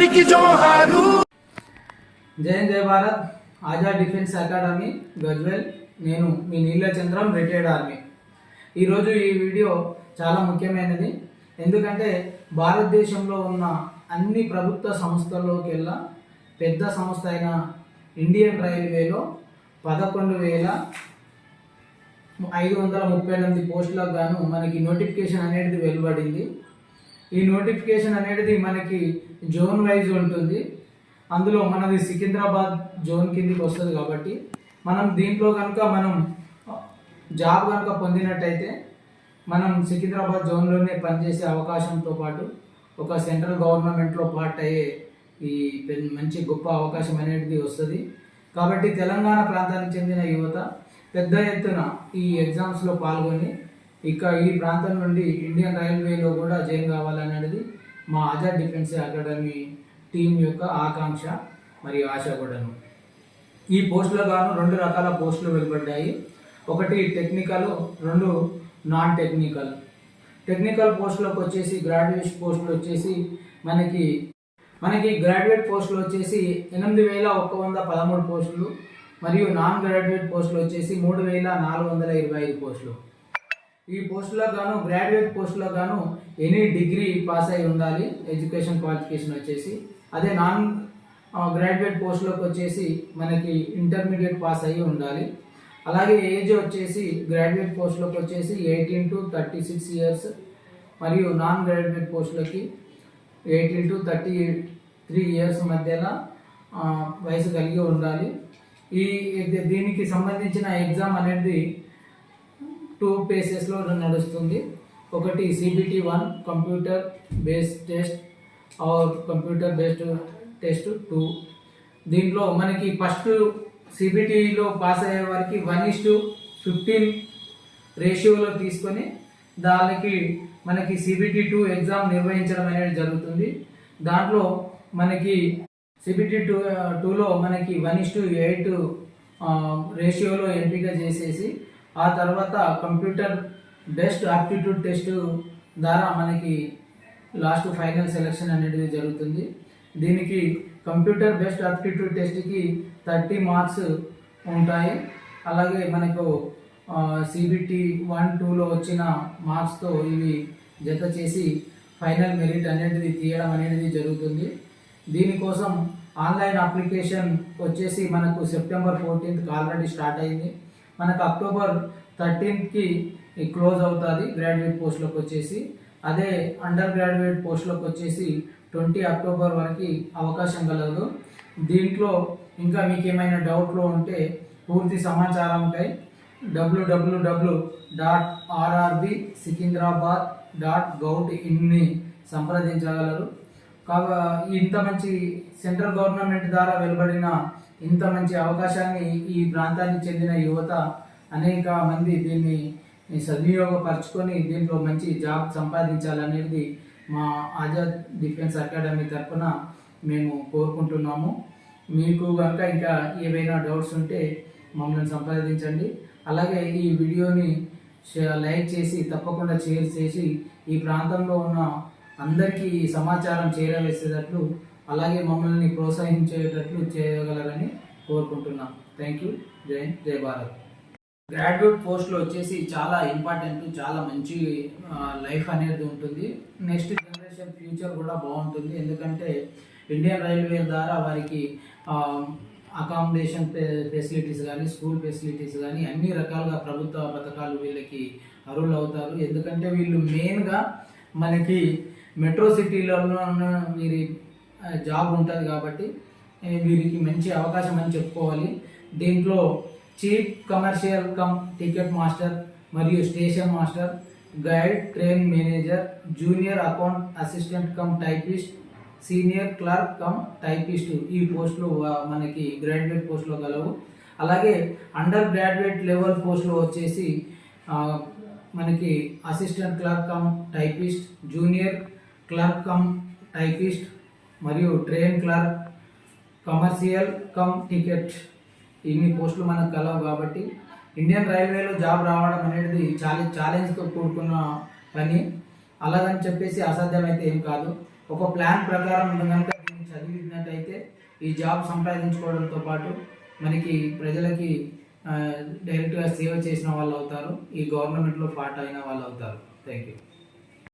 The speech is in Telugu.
అందరికి జోహారు. జై జయ Bharat. Azad defence academy Gajwel. నేను మీ నీలచంద్రం రిటైర్డ్ ఆర్మీ. ఈరోజు ఈ వీడియో చాలా ముఖ్యమైనది. ఎందుకంటే భారతదేశంలో ఉన్న అన్ని ప్రభుత్వ సంస్థల్లోకెల్లా పెద్ద సంస్థ అయిన ఇండియన్ రైల్వేలో పదకొండు వేల ఐదు వందల ముప్పై ఎనిమిది పోస్టులకు గాను మనకి నోటిఫికేషన్ అనేది వెలువడింది. ఈ నోటిఫికేషన్ అనేది మనకి జోన్ వైజ్ ఉంటుంది. అందులో మనది సికింద్రాబాద్ జోన్ కిందికి వస్తుంది కాబట్టి మనం దీంట్లో కనుక మనం జాబ్ కనుక పొందినట్టయితే మనం సికింద్రాబాద్ జోన్లోనే పనిచేసే అవకాశంతో పాటు ఒక సెంట్రల్ గవర్నమెంట్లో పార్ట్ అయ్యే ఈ మంచి గొప్ప అవకాశం అనేది వస్తుంది. కాబట్టి తెలంగాణ ప్రాంతానికి చెందిన యువత పెద్ద ఎత్తున ఈ ఎగ్జామ్స్లో పాల్గొని ఇక ఈ ప్రాంతం నుండి ఇండియన్ రైల్వేలో కూడా జాయిన్ కావాలనేది మా ఆజాద్ డిఫెన్స్ అకాడమీ టీం యొక్క ఆకాంక్ష మరియు ఆశ కూడాను. ఈ పోస్టుల గాను రెండు రకాల పోస్టులు వెలువడ్డాయి. ఒకటి టెక్నికల్ రెండు నాన్ టెక్నికల్ టెక్నికల్ పోస్టులకు వచ్చేసి గ్రాడ్యుయేట్ పోస్టులు వచ్చేసి మనకి మనకి గ్రాడ్యుయేట్ పోస్టులు వచ్చేసి ఎనిమిది వేల ఒక్క వంద పదమూడు పోస్టులు మరియు నాన్ గ్రాడ్యుయేట్ పోస్టులు వచ్చేసి మూడు వేల నాలుగు వందల ఇరవై ఐదు పోస్టులు. ఈ పోస్టులో గాను గ్రాడ్యుయేట్ పోస్టులో గాను ఎనీ డిగ్రీ పాస్ అయి ఉండాలి. ఎడ్యుకేషన్ క్వాలిఫికేషన్ వచ్చేసి. అదే నాన్ గ్రాడ్యుయేట్ పోస్టులోకి వచ్చేసి మనకి ఇంటర్మీడియట్ పాస్ అయ్యి ఉండాలి. అలాగే ఏజ్ వచ్చేసి గ్రాడ్యుయేట్ పోస్టులోకి వచ్చేసి eighteen to thirty six years మరియు నాన్ గ్రాడ్యుయేట్ పోస్టులకి eighteen to thirty three years మధ్యలో వయసు కలిగి ఉండాలి. ఈ దీనికి సంబంధించిన ఎగ్జామ్ అనేది టూ పేసెస్లో నడుస్తుంది. ఒకటి CBT one computer based test or computer based test two దీంట్లో మనకి ఫస్ట్ సిబిటీలో పాస్ అయ్యే వారికి వన్ ఇస్ టు ఫిఫ్టీన్ రేషియోలో తీసుకొని దానికి మనకి సిబిటి టూ ఎగ్జామ్ నిర్వహించడం అనేది జరుగుతుంది. దాంట్లో మనకి సిబిటి టూ టూలో మనకి వన్ ఇస్ టు ఎయిట్ రేషియోలో ఎంపిక చేసేసి ఆ తర్వాత కంప్యూటర్ బెస్ట్ ఆప్టిట్యూడ్ టెస్ట్ ద్వారా మనకి లాస్ట్ ఫైనల్ సెలెక్షన్ అనేది జరుగుతుంది. దీనికి కంప్యూటర్ బెస్ట్ ఆప్టిట్యూడ్ టెస్ట్కి థర్టీ మార్క్స్ ఉంటాయి. అలాగే మనకు సిబిటి వన్ టూలో వచ్చిన మార్క్స్తో ఇవి జత చేసి ఫైనల్ మెరిట్ అనేది తీయడం అనేది జరుగుతుంది. దీనికోసం ఆన్లైన్ అప్లికేషన్ వచ్చేసి మనకు సెప్టెంబర్ ఫోర్టీన్త్ ఆల్రెడీ స్టార్ట్ అయింది. మనకు అక్టోబర్ థర్టీన్త్కి క్లోజ్ అవుతుంది గ్రాడ్యుయేట్ పోస్టులకు వచ్చేసి. అదే అండర్ గ్రాడ్యుయేట్ పోస్టులకు వచ్చేసి ట్వంటీ అక్టోబర్ వరకు అవకాశం కలదు. దీంట్లో ఇంకా మీకు ఏమైనా డౌట్లు ఉంటే పూర్తి సమాచారంపై WWW dot RRB Secunderabad dot gov in సంప్రదించగలరు. కాగా ఇంత మంచి సెంట్రల్ గవర్నమెంట్ ద్వారా వెలువడిన ఇంత మంచి అవకాశాన్ని ఈ ప్రాంతానికి చెందిన యువత అనేక మంది దీన్ని సద్వినియోగపరచుకొని దీంట్లో మంచి జాబ్ సంపాదించాలనేది మా ఆజాద్ డిఫెన్స్ అకాడమీ తరఫున మేము కోరుకుంటున్నాము. మీకు కనుక ఇంకా ఏవైనా డౌట్స్ ఉంటే మమ్మల్ని సంప్రదించండి. అలాగే ఈ వీడియోని లైక్ చేసి తప్పకుండా షేర్ చేసి ఈ ప్రాంతంలో ఉన్న అందరికీ ఈ సమాచారం చేరవేసేటట్లు అలాగే మమ్మల్ని ప్రోత్సహించేటట్లు చేయగలరని కోరుకుంటున్నాం. థ్యాంక్ యూ జై జై భారత్. గ్రాడ్యుయేట్ పోస్ట్లో వచ్చేసి చాలా ఇంపార్టెంట్ చాలా మంచి లైఫ్ అనేది ఉంటుంది. నెక్స్ట్ జనరేషన్ ఫ్యూచర్ కూడా బాగుంటుంది. ఎందుకంటే ఇండియన్ రైల్వే ద్వారా వారికి అకామిడేషన్ ఫెసిలిటీస్ కానీ స్కూల్ ఫెసిలిటీస్ కానీ అన్ని రకాలుగా ప్రభుత్వ పథకాలు వీళ్ళకి అరువులు అవుతారు. ఎందుకంటే వీళ్ళు మెయిన్గా మనకి మెట్రో సిటీలలో వీరి జాబ్ ఉంటుంది కాబట్టి వీరికి మంచి అవకాశం అని చెప్పుకోవాలి. దీంట్లో chief commercial cum ticket master మరియు station master guide train manager junior account assistant cum typist senior clerk cum typist ఈ పోస్టులు మనకి గ్రాడ్యుయేట్ పోస్టులు గలవు. అలాగే అండర్ గ్రాడ్యుయేట్ లెవెల్ పోస్టులు వచ్చేసి మనకి assistant clerk cum typist junior clerk cum typist మరియు train clerk commercial cum ticket ఇన్ని పోస్టులు మనకు కలవు కాబట్టి ఇండియన్ రైల్వేలో జాబ్ రావడం అనేది చాలా ఛాలెంజ్తో కూడుకున్న పని. అలాగని చెప్పేసి అసాధ్యమైతే ఏం కాదు. ఒక ప్లాన్ ప్రకారం కనుక దీన్ని చదివినట్టయితే ఈ జాబ్ సంపాదించుకోవడంతో పాటు మనకి ప్రజలకి డైరెక్ట్గా సేవ చేసిన వాళ్ళు అవుతారు ఈ గవర్నమెంట్లో పార్ట్ అయిన వాళ్ళు అవుతారు థ్యాంక్ యూ